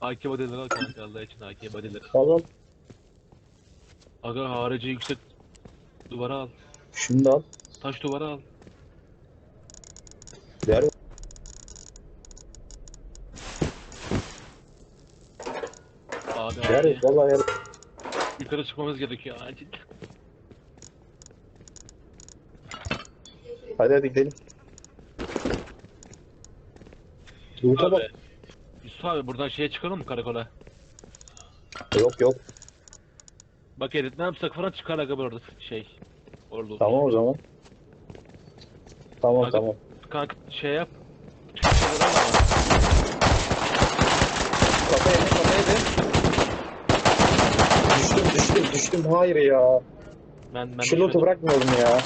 AK body'leri al kanka Allah için AK body'leri. Tamam. Aga harici yüksek duvara al. Da al. Taş duvara al. Ver. Abi Ver. abi. Vallahi ver. Yukarı çıkmamız gerekiyor acil. Hadi hadi gidelim. Yurta bak. Yusuf abi buradan şeye çıkalım mı karakola? Yok yok. Bak Erit ne yapsak falan çıkar aga orada şey. Orada olur. Tamam o zaman. Tamam Hadi. tamam. Kanka şey yap. Şeyleri al ama. Kafa. Düştüm düştüm düştüm. Hayır ya. Ben ben Şu loot'u bırakmayalım ya.